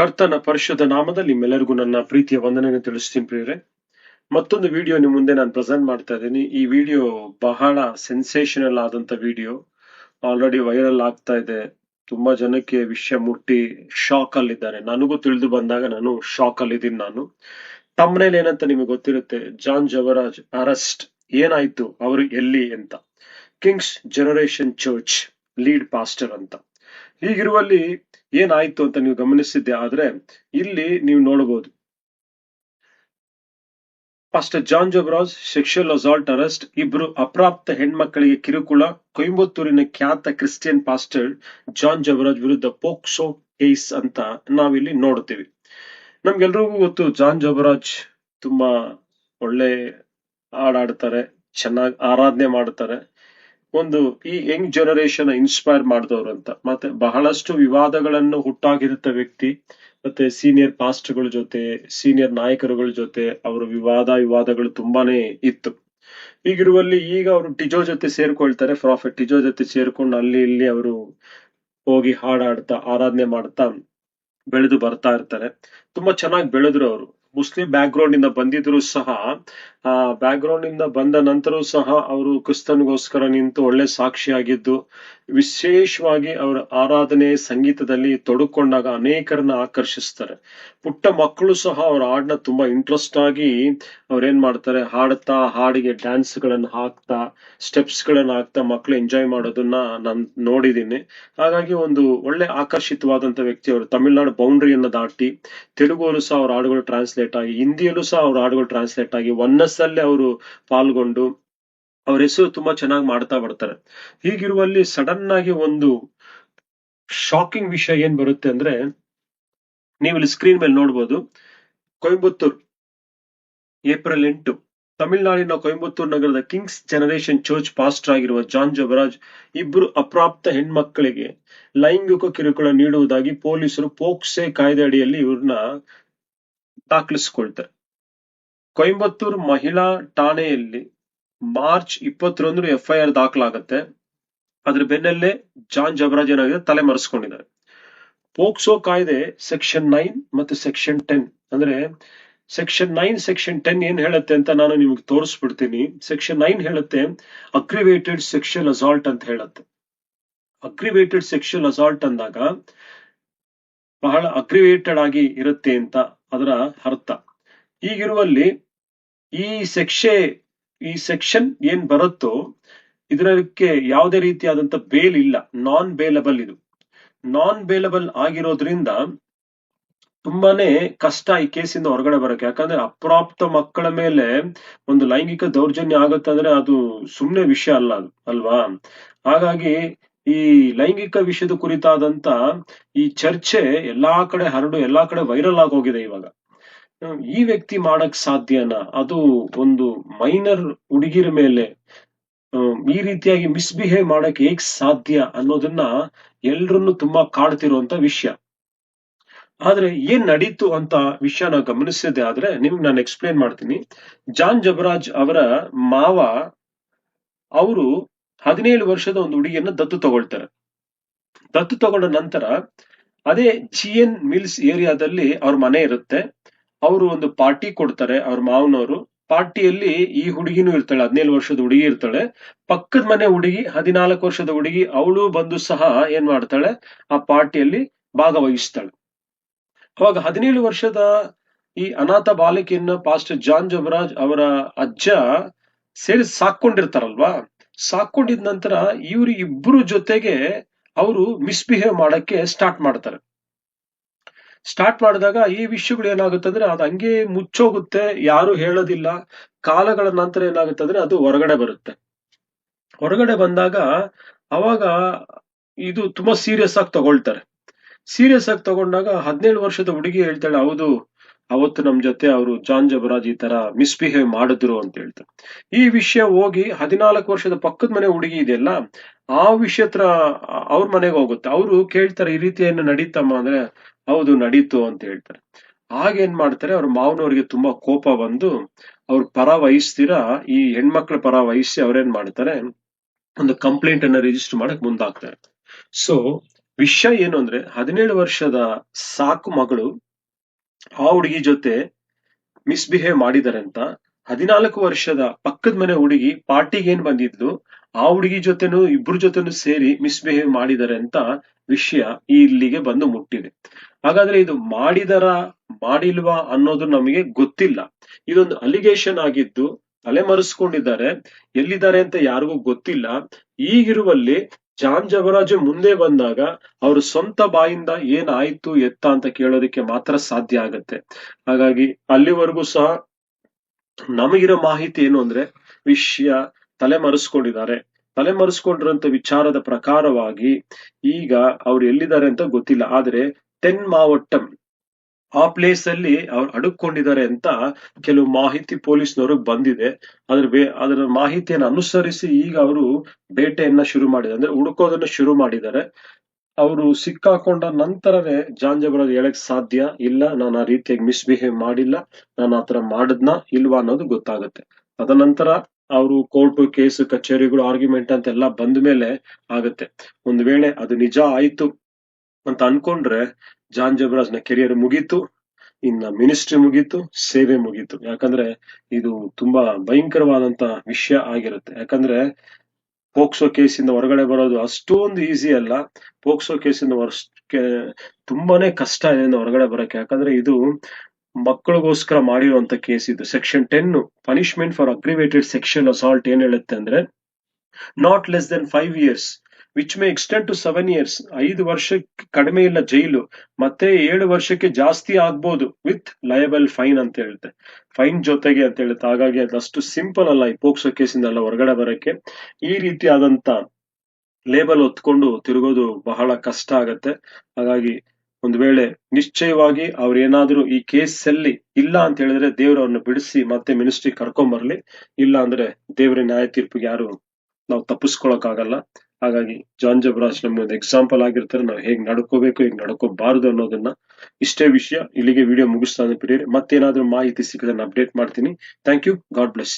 ಕರ್ತನ ಪರಿಶುದ್ಧ ನಾಮದಲ್ಲಿ ನಿಮ್ಮೆಲ್ಲರಿಗೂ ನನ್ನ ಪ್ರೀತಿಯ ವಂದನೆಯನ್ನು ತಿಳಿಸ್ತೀನಿ ಪ್ರಿಯರೇ. ಮತ್ತೊಂದು ವಿಡಿಯೋ ನಿಮ್ಮ ಮುಂದೆ ನಾನು ಪ್ರೆಸೆಂಟ್ ಮಾಡ್ತಾ ಇದ್ದೀನಿ. ಈ ವಿಡಿಯೋ ಬಹಳ ಸೆನ್ಸೇಷನಲ್ ಆದಂತ ವಿಡಿಯೋ ಆಲ್ರೆಡಿ ವೈರಲ್ ಆಗ್ತಾ ಇದೆ. ತುಂಬಾ ಜನಕ್ಕೆ ವಿಷಯ ಮುಟ್ಟಿ ಶಾಕ್ ಅಲ್ಲಿದ್ದಾರೆ. ನನಗೂ ತಿಳಿದು ಬಂದಾಗ ನಾನು ಶಾಕ್ ಅಲ್ಲಿದ್ದೀನಿ ನಾನು. ತಮ್ಮನೇಲಿ ಏನಂತ ನಿಮಗೆ ಗೊತ್ತಿರುತ್ತೆ? ಜಾನ್ ಜವರಾಜ್ ಅರೆಸ್ಟ್ ಏನಾಯ್ತು? ಅವರು ಎಲ್ಲಿ ಅಂತ? Kings Generation church lead pastor ಅಂತ. ಹೀಗಿರುವಲ್ಲಿ ಏನಾಯ್ತು ಅಂತ ನೀವು ಗಮನಿಸಿದ್ದೆ, ಆದ್ರೆ ಇಲ್ಲಿ ನೀವು ನೋಡಬಹುದು. Pastor John Jobraj sexual assault arrest ಇಬ್ರು ಅಪ್ರಾಪ್ತ ಹೆಣ್ಮಕ್ಕಳಿಗೆ ಕಿರುಕುಳ, ಕೊಯಂಬತ್ತೂರಿನ ಖ್ಯಾತ ಕ್ರಿಸ್ಟಿಯನ್ ಪಾಸ್ಟರ್ ಜಾನ್ ಜೋಬ್ರಾಜ್ ವಿರುದ್ಧ ಪೋಕ್ಸೋ ಕೇಸ್ ಅಂತ ನಾವಿಲ್ಲಿ ನೋಡುತ್ತೇವೆ. ನಮ್ಗೆಲ್ರಿಗೂ ಗೊತ್ತು ಜಾನ್ ಜಬರಾಜ್ ತುಂಬಾ ಒಳ್ಳೆ ಹಾಡಾಡ್ತಾರೆ, ಚೆನ್ನಾಗಿ ಆರಾಧನೆ ಮಾಡ್ತಾರೆ ಒಂದು ಈ ಯಂಗ್ ಜನರೇಷನ್ ಇನ್ಸ್ಪೈರ್ ಮಾಡಿದವರು ಅಂತ. ಮತ್ತೆ ಬಹಳಷ್ಟು ವಿವಾದಗಳನ್ನು ಹುಟ್ಟಾಗಿರುತ್ತ ವ್ಯಕ್ತಿ, ಮತ್ತೆ ಸೀನಿಯರ್ ಪಾಸ್ಟರ್ಗಳ ಜೊತೆ ಸೀನಿಯರ್ ನಾಯಕರುಗಳ ಜೊತೆ ಅವರ ವಿವಾದ, ವಿವಾದಗಳು ತುಂಬಾನೇ ಇತ್ತು. ಈಗಿರುವಲ್ಲಿ ಈಗ ಅವರು ಟಿಜೋ ಜೊತೆ ಸೇರ್ಕೊಳ್ತಾರೆ ಪ್ರಾಫಿಟ್ ಟಿಜೋ ಜೊತೆ ಸೇರ್ಕೊಂಡು ಅಲ್ಲಿ ಇಲ್ಲಿ ಅವರು ಹೋಗಿ ಹಾಡಾಡ್ತಾ, ಆರಾಧನೆ ಮಾಡ್ತಾ ಬೆಳೆದು ಬರ್ತಾ ಇರ್ತಾರೆ. ತುಂಬಾ ಚೆನ್ನಾಗಿ ಬೆಳೆದ್ರು ಅವರು. ಮುಸ್ಲಿಂ ಬ್ಯಾಕ್ ಇಂದ ಬಂದಿದ್ರು ಸಹ ಬ್ಯಾಕ್ ಗ್ರೌಂಡ್ ಇಂದ ಬಂದ ನಂತರ ಸಹ ಅವರು ಕ್ರಿಸ್ತನ್ಗೋಸ್ಕರ ನಿಂತು ಒಳ್ಳೆ ಸಾಕ್ಷಿಯಾಗಿದ್ದು, ವಿಶೇಷವಾಗಿ ಅವರ ಆರಾಧನೆ ಸಂಗೀತದಲ್ಲಿ ತೊಡಕೊಂಡಾಗ ಅನೇಕರನ್ನ ಆಕರ್ಷಿಸ್ತಾರೆ. ಪುಟ್ಟ ಮಕ್ಕಳು ಸಹ ಅವ್ರ ಹಾಡನ್ನ ತುಂಬಾ ಇಂಟ್ರೆಸ್ಟ್ ಆಗಿ ಅವ್ರೇನ್ ಮಾಡ್ತಾರೆ, ಹಾಡ್ತಾ, ಹಾಡಿಗೆ ಡ್ಯಾನ್ಸ್ ಗಳನ್ನ ಹಾಕ್ತಾ ಸ್ಟೆಪ್ಸ್ ಗಳನ್ನ ಹಾಕ್ತಾ ಮಕ್ಕಳು ಎಂಜಾಯ್ ಮಾಡೋದನ್ನ ನಾನ್ ನೋಡಿದ್ದೀನಿ ಹಾಗಾಗಿ ಒಂದು ಒಳ್ಳೆ ಆಕರ್ಷಿತವಾದಂತ ವ್ಯಕ್ತಿ ಅವರು. ತಮಿಳ್ನಾಡು ಬೌಂಡ್ರಿಯನ್ನ ದಾಟಿ, ತೆಲುಗು ಸಹ ಅವ್ರ ಹಾಡುಗಳು ಟ್ರಾನ್ಸ್ಲೇಟ್ ಆಗಿ, ಹಿಂದಿಯಲ್ಲೂ ಸಹ ಅವ್ರ ಹಾಡುಗಳು ಟ್ರಾನ್ಸ್ಲೇಟ್ ಆಗಿ ಒನ್ನಸ್ ಅಲ್ಲೇ ಅವರು ಪಾಲ್ಗೊಂಡು ಅವ್ರ ಹೆಸರು ತುಂಬಾ ಚೆನ್ನಾಗಿ ಮಾಡ್ತಾ ಬರ್ತಾರೆ. ಹೀಗಿರುವಲ್ಲಿ ಸಡನ್ ಆಗಿ ಒಂದು ಶಾಕಿಂಗ್ ವಿಷಯ ಏನ್ ಬರುತ್ತೆ ಅಂದ್ರೆ ನೀವು ಇಲ್ಲಿ ಸ್ಕ್ರೀನ್ ಮೇಲೆ ನೋಡ್ಬೋದು, ಕೊಯಂಬತ್ತೂರ್, ಏಪ್ರಿಲ್ ಎಂಟು. ತಮಿಳುನಾಡಿನ ಕೊಯಂಬತ್ತೂರು ನಗರದ ಕಿಂಗ್ಸ್ ಜನರೇಷನ್ ಚರ್ಚ್ ಪಾಸ್ಟರ್ ಆಗಿರುವ ಜಾನ್ ಜಬರಾಜ್ ಇಬ್ರು ಅಪ್ರಾಪ್ತ ಹೆಣ್ಮಕ್ಕಳಿಗೆ ಲೈಂಗಿಕ ಕಿರುಕುಳ ನೀಡುವುದಾಗಿ ಪೊಲೀಸರು ಪೋಕ್ಸೆ ಕಾಯ್ದೆ ಅಡಿಯಲ್ಲಿ ಇವ್ರನ್ನ ದಾಖಲಿಸಿಕೊಳ್ತಾರೆ. ಕೊಯಂಬತ್ತೂರು ಮಹಿಳಾ ಠಾಣೆಯಲ್ಲಿ ಮಾರ್ಚ್ ಇಪ್ಪತ್ತೊಂದು ಎಫ್ಐಆರ್ ದಾಖಲಾಗತ್ತೆ. ಅದ್ರ ಬೆನ್ನಲ್ಲೇ ಜಾನ್ ಜಬರಾಜ್ ಏನಾಗಿದೆ ತಲೆ ಮರೆಸ್ಕೊಂಡಿದ್ದಾರೆ ಪೋಕ್ಸೋ ಕಾಯ್ದೆ ಸೆಕ್ಷನ್ ನೈನ್ ಮತ್ತು ಸೆಕ್ಷನ್ ಟೆನ್. ಅಂದ್ರೆ ಸೆಕ್ಷನ್ ನೈನ್, ಸೆಕ್ಷನ್ ಟೆನ್ ಏನ್ ಹೇಳುತ್ತೆ ಅಂತ ನಾನು ನಿಮ್ಗೆ ತೋರಿಸ್ಬಿಡ್ತೀನಿ. ಸೆಕ್ಷನ್ ನೈನ್ ಹೇಳುತ್ತೆ, ಅಗ್ರಿವೇಟೆಡ್ ಸೆಕ್ಷನ್ ಅಸಾಲ್ಟ್ ಅಂತ ಹೇಳುತ್ತೆ. ಅಗ್ರಿವೇಟೆಡ್ ಸೆಕ್ಷನ್ ಅಸಾಲ್ಟ್ ಅಂದಾಗ ಬಹಳ ಅಗ್ರಿವೇಟೆಡ್ ಆಗಿ ಇರುತ್ತೆ ಅಂತ ಅದರ ಅರ್ಥ. ಈಗಿರುವಲ್ಲಿ ಈ ಸೆಕ್ಷೆ, ಈ ಸೆಕ್ಷನ್ ಏನ್ ಬರುತ್ತೋ ಇದಕ್ಕೆ ಯಾವುದೇ ರೀತಿಯಾದಂತ ಬೇಲ್ ಇಲ್ಲ. ನಾನ್ ಬೇಲಬಲ್ ಇದು. ನಾನ್ ಬೇಲಬಲ್ ಆಗಿರೋದ್ರಿಂದ ತುಂಬಾನೇ ಕಷ್ಟ ಈ ಕೇಸಿಂದ ಹೊರಗಡೆ ಬರಕ್ಕೆ ಯಾಕಂದ್ರೆ ಅಪ್ರಾಪ್ತ ಮಕ್ಕಳ ಮೇಲೆ ಒಂದು ಲೈಂಗಿಕ ದೌರ್ಜನ್ಯ ಆಗುತ್ತಂದ್ರೆ ಅದು ಸುಮ್ನೆ ವಿಷಯ ಅಲ್ಲ ಅಲ್ವಾ? ಹಾಗಾಗಿ ಈ ಲೈಂಗಿಕ ವಿಷಯದ ಕುರಿತಾದಂತ ಈ ಚರ್ಚೆ ಎಲ್ಲಾ ಕಡೆ ಹರಡು, ಎಲ್ಲಾ ಕಡೆ ವೈರಲ್ ಆಗೋಗಿದೆ ಇವಾಗ. ಈ ವ್ಯಕ್ತಿ ಮಾಡಕ್ ಸಾಧ್ಯನಾ? ಅದು ಒಂದು ಮೈನರ್ ಹುಡುಗಿರ ಮೇಲೆ ಈ ರೀತಿಯಾಗಿ ಮಿಸ್ಬಿಹೇವ್ ಮಾಡಕ್ ಹೇಗ್ ಸಾಧ್ಯ ಅನ್ನೋದನ್ನ ಎಲ್ರನ್ನು ತುಂಬಾ ಕಾಡ್ತಿರುವಂತ ವಿಷಯ. ಆದ್ರೆ ಏನ್ ನಡೀತು ಅಂತ ವಿಷಯ ನಾವು ಗಮನಿಸಿದೆ ಆದ್ರೆ ನಿಮ್ಗೆ ನಾನು ಎಕ್ಸ್ಪ್ಲೇನ್ ಮಾಡ್ತೀನಿ. ಜಾನ್ ಜಬರಾಜ್ ಅವರ ಮಾವ, ಅವರು ಹದಿನೇಳು ವರ್ಷದ ಒಂದು ಹುಡುಗಿಯನ್ನ ದತ್ತು ತಗೊಳ್ತಾರೆ. ದತ್ತು ತಗೊಂಡ ನಂತರ ಅದೇ ಜಿ ಎನ್ ಮಿಲ್ಸ್ ಏರಿಯಾದಲ್ಲಿ ಅವ್ರ ಮನೆ ಇರುತ್ತೆ. ಅವರು ಒಂದು ಪಾರ್ಟಿ ಕೊಡ್ತಾರೆ ಅವ್ರ ಮಾವನವರು. ಪಾರ್ಟಿಯಲ್ಲಿ ಈ ಹುಡುಗಿನೂ ಇರ್ತಾಳೆ, ಹದಿನೇಳು ವರ್ಷದ ಹುಡುಗಿ ಇರ್ತಾಳೆ. ಪಕ್ಕದ ಮನೆ ಹುಡುಗಿ, ಹದಿನಾಲ್ಕು ವರ್ಷದ ಹುಡುಗಿ, ಅವಳು ಬಂದು ಸಹ ಏನ್ ಮಾಡ್ತಾಳೆ? ಆ ಪಾರ್ಟಿಯಲ್ಲಿ ಭಾಗವಹಿಸ್ತಾಳೆ. ಅವಾಗ ಹದಿನೇಳು ವರ್ಷದ ಈ ಅನಾಥ ಬಾಲಕಿಯನ್ನ ಪಾಸ್ಟರ್ ಜಾನ್ ಜಮರಾಜ್ ಅವರ ಅಜ್ಜ ಸೇರಿ ಸಾಕೊಂಡಿರ್ತಾರಲ್ವಾ ಸಾಕೊಂಡಿದ ನಂತರ ಇವ್ರಿ ಇಬ್ರು ಜೊತೆಗೆ ಅವರು ಮಿಸ್ಬಿಹೇವ್ ಮಾಡಕ್ಕೆ ಸ್ಟಾರ್ಟ್ ಮಾಡ್ತಾರೆ. ಸ್ಟಾರ್ಟ್ ಮಾಡಿದಾಗ ಈ ವಿಷಯಗಳು ಏನಾಗುತ್ತೆ ಅಂದ್ರೆ ಅದು ಹಂಗೆ ಮುಚ್ಚೋಗುತ್ತೆ, ಯಾರು ಹೇಳೋದಿಲ್ಲ. ಕಾಲಗಳ ನಂತರ ಏನಾಗುತ್ತೆ ಅಂದ್ರೆ ಅದು ಹೊರಗಡೆ ಬರುತ್ತೆ. ಹೊರಗಡೆ ಬಂದಾಗ ಅವಾಗ ಇದು ತುಂಬಾ ಸೀರಿಯಸ್ ಆಗಿ ತಗೊಳ್ತಾರೆ. ಸೀರಿಯಸ್ ಆಗಿ ತಗೊಂಡಾಗ ಹದಿನೇಳು ವರ್ಷದ ಹುಡುಗಿ ಹೇಳ್ತಾಳೆ, ಹೌದು, ಅವತ್ತು ನಮ್ ಜೊತೆ ಅವರು ಜಾನ್ ಜಬರಾಜ್ ಈ ತರ ಮಿಸ್ಬಿಹೇವ್ ಮಾಡಿದ್ರು ಅಂತ ಹೇಳ್ತಾರೆ ಈ ವಿಷಯ ಹೋಗಿ ಹದಿನಾಲ್ಕು ವರ್ಷದ ಪಕ್ಕದ ಮನೆ ಹುಡುಗಿ ಇದೆಯಲ್ಲ, ಆ ವಿಷಯ ಹತ್ರ ಅವ್ರ ಮನೆಗೆ ಹೋಗುತ್ತೆ. ಅವರು ಕೇಳ್ತಾರೆ, ಈ ರೀತಿ ಏನು ನಡೀತಮ್ಮ? ಅಂದ್ರೆ ಹೌದು, ನಡೀತು ಅಂತ ಹೇಳ್ತಾರೆ. ಆಗೇನ್ ಮಾಡ್ತಾರೆ, ಅವ್ರ ಮಾವನವ್ರಿಗೆ ತುಂಬಾ ಕೋಪ ಬಂದು ಅವ್ರ ಪರ ವಹಿಸ್ತೀರಾ ಈ ಹೆಣ್ಮಕ್ಳ ಪರ ವಹಿಸಿ ಅವ್ರೇನ್ ಮಾಡ್ತಾರೆ, ಒಂದು ಕಂಪ್ಲೇಂಟ್ ಅನ್ನ ರಿಜಿಸ್ಟರ್ ಮಾಡಕ್ ಮುಂದಾಗ್ತಾರೆ. ಸೊ ವಿಷಯ ಏನು ಅಂದ್ರೆ, ಹದಿನೇಳು ವರ್ಷದ ಸಾಕು ಮಗಳು ಆ ಹುಡುಗಿ ಜೊತೆ ಮಿಸ್ಬಿಹೇವ್ ಮಾಡಿದಾರೆ ಅಂತ, ಹದಿನಾಲ್ಕು ವರ್ಷದ ಪಕ್ಕದ ಮನೆ ಹುಡುಗಿ ಪಾರ್ಟಿಗೆ ಏನ್ ಬಂದಿದ್ಲು, ಆ ಹುಡುಗಿ ಜೊತೆನು ಇಬ್ರು ಜೊತೆನು ಸೇರಿ ಮಿಸ್ಬಿಹೇವ್ ಮಾಡಿದಾರೆ ಅಂತ ವಿಷಯ ಇಲ್ಲಿಗೆ ಬಂದು ಮುಟ್ಟಿದೆ. ಹಾಗಾದ್ರೆ ಇದು ಮಾಡಿದರ ಮಾಡಿಲ್ವಾ ಅನ್ನೋದು ನಮಗೆ ಗೊತ್ತಿಲ್ಲ. ಇದೊಂದು ಅಲಿಗೇಷನ್ ಆಗಿದ್ದು ತಲೆಮರೆಸ್ಕೊಂಡಿದ್ದಾರೆ. ಎಲ್ಲಿದ್ದಾರೆ ಅಂತ ಯಾರಿಗೂ ಗೊತ್ತಿಲ್ಲ. ಈಗಿರುವಲ್ಲಿ ಜಾನ್ ಜಬರಾಜು ಮುಂದೆ ಬಂದಾಗ ಅವ್ರ ಸ್ವಂತ ಬಾಯಿಂದ ಏನಾಯ್ತು, ಎತ್ತ ಅಂತ ಕೇಳೋದಕ್ಕೆ ಮಾತ್ರ ಸಾಧ್ಯ ಆಗತ್ತೆ. ಹಾಗಾಗಿ ಅಲ್ಲಿವರೆಗೂ ಸಹ ನಮಗಿರೋ ಮಾಹಿತಿ ಏನು ಅಂದ್ರೆ ವಿಷಯ ತಲೆಮರೆಸ್ಕೊಂಡಿದ್ದಾರೆ. ತಲೆಮರೆಸ್ಕೊಂಡಿರೋಂತ ವಿಚಾರದ ಪ್ರಕಾರವಾಗಿ ಈಗ ಅವ್ರು ಎಲ್ಲಿದ್ದಾರೆ ಅಂತ ಗೊತ್ತಿಲ್ಲ. ಆದ್ರೆ ತೆನ್ ಮಾವಟ್ಟಂ. ಆ ಪ್ಲೇಸ್ ಅಲ್ಲಿ ಅವ್ರು ಅಡುಕೊಂಡಿದ್ದಾರೆ ಅಂತ ಕೆಲವು ಮಾಹಿತಿ ಪೊಲೀಸ್ನವ್ರಿಗೆ ಬಂದಿದೆ. ಅದ್ರ ಅದರ ಮಾಹಿತಿಯನ್ನು ಅನುಸರಿಸಿ ಈಗ ಅವರು ಬೇಟೆಯನ್ನ ಶುರು ಮಾಡಿದ್ದಾರೆ. ಅಂದ್ರೆ ಹುಡುಕೋದನ್ನ ಶುರು ಮಾಡಿದ್ದಾರೆ. ಅವರು ಸಿಕ್ಕಾಕೊಂಡ ನಂತರವೇ ಜಾನ್ ಜಬರಾಜ್ ಹೇಳಕ್ ಸಾಧ್ಯ ಇಲ್ಲ. ನಾನು ಆ ರೀತಿಯಾಗಿ ಮಿಸ್ಬಿಹೇವ್ ಮಾಡಿಲ್ಲ. ನಾನು ಆತರ ಮಾಡದ್ನ ಇಲ್ವಾ ಅನ್ನೋದು ಗೊತ್ತಾಗುತ್ತೆ. ತದನಂತರ ಅವರು ಕೋರ್ಟು ಕೇಸು ಕಚೇರಿಗಳು ಆರ್ಗ್ಯುಮೆಂಟ್ ಅಂತೆಲ್ಲ ಬಂದ ಮೇಲೆ ಆಗುತ್ತೆ. ಒಂದ್ ವೇಳೆ ಅದು ನಿಜ ಆಯ್ತು ಅಂತ ಅನ್ಕೊಂಡ್ರೆ ಜಾನ್ ಜಬರಾಜ್ನ ಕೆರಿಯರ್ ಮುಗೀತು, ಇನ್ನ ಮಿನಿಸ್ಟ್ರಿ ಮುಗೀತು, ಸೇವೆ ಮುಗೀತು. ಯಾಕಂದ್ರೆ ಇದು ತುಂಬಾ ಭಯಂಕರವಾದಂತ ವಿಷಯ ಆಗಿರುತ್ತೆ. ಯಾಕಂದ್ರೆ ಪೋಕ್ಸೋ ಕೇಸಿಂದ ಹೊರಗಡೆ ಬರೋದು ಅಷ್ಟೊಂದು ಈಸಿ ಅಲ್ಲ. ಪೋಕ್ಸೋ ಕೇಸಿಂದ ವರ್ಷ ತುಂಬಾನೇ ಕಷ್ಟ ಇದೆ ಹೊರಗಡೆ ಬರಕ್ಕೆ. ಯಾಕಂದ್ರೆ ಇದು ಮಕ್ಕಳಿಗೋಸ್ಕರ ಮಾಡಿರುವಂತ ಕೇಸ್ ಇದು. Section ten punishment for aggravated section assault ಏನ್ ಹೇಳುತ್ತೆ ಅಂದ್ರೆ, not less than five years. Which may extend to seven years ಐದು ವರ್ಷಕ್ಕೆ ಕಡಿಮೆ ಇಲ್ಲ ಜೈಲು. ಮತ್ತೆ ಏಳು ವರ್ಷಕ್ಕೆ ಜಾಸ್ತಿ ಆಗ್ಬೋದು ವಿತ್ ಲಯಬಲ್ ಫೈನ್ ಅಂತ ಹೇಳುತ್ತೆ ಫೈನ್ ಜೊತೆಗೆ ಅಂತ ಹೇಳುತ್ತೆ ಹಾಗಾಗಿ ಅದಷ್ಟು ಸಿಂಪಲ್ ಅಲ್ಲ ಈ ಪೋಕ್ಸೋ ಕೇಸಿಂದ ಎಲ್ಲ ಹೊರಗಡೆ ಬರಕ್ಕೆ. ಈ ರೀತಿಯಾದಂತ ಲೇಬಲ್ ಹೊತ್ಕೊಂಡು ತಿರುಗೋದು ಬಹಳ ಕಷ್ಟ ಆಗತ್ತೆ. ಹಾಗಾಗಿ ಒಂದು ವೇಳೆ ನಿಶ್ಚಯವಾಗಿ ಅವ್ರೇನಾದ್ರೂ ಈ ಕೇಸ್ ಅಲ್ಲಿ ಇಲ್ಲ ಅಂತ ಹೇಳಿದ್ರೆ ದೇವ್ರ ಅವ್ರನ್ನ ಬಿಡಿಸಿ ಮತ್ತೆ ಮಿನಿಸ್ಟ್ರಿ ಕರ್ಕೊಂಡ್ ಬರ್ಲಿ ಇಲ್ಲ ಅಂದ್ರೆ ದೇವ್ರ ನ್ಯಾಯ ತೀರ್ಪಿಗೆ ಯಾರು ನಾವು ತಪ್ಪಿಸ್ಕೊಳಕ್ ಆಗಲ್ಲ ಹಾಗಾಗಿ ಜಾನ್ ಜಬರಾಜ್ ನಮ್ಗೆ ಒಂದು ಎಕ್ಸಾಂಪಲ್ ಆಗಿರ್ತಾರೆ. ನಾವು ಹೇಗೆ ನಡ್ಕೋಬೇಕು, ಹೇಗೆ ನಡ್ಕೋಬಾರದು ಅನ್ನೋದನ್ನ ಇಷ್ಟೇ ವಿಷಯ ಇಲ್ಲಿಗೆ ವಿಡಿಯೋ ಮುಗಿಸ್ತಾ ಪ್ರಿಯರೇ ಮತ್ತೇನಾದ್ರೂ ಮಾಹಿತಿ ಸಿಕ್ಕಿದ್ರೆ ಅಪ್ಡೇಟ್ ಮಾಡ್ತೀನಿ. Thank you god bless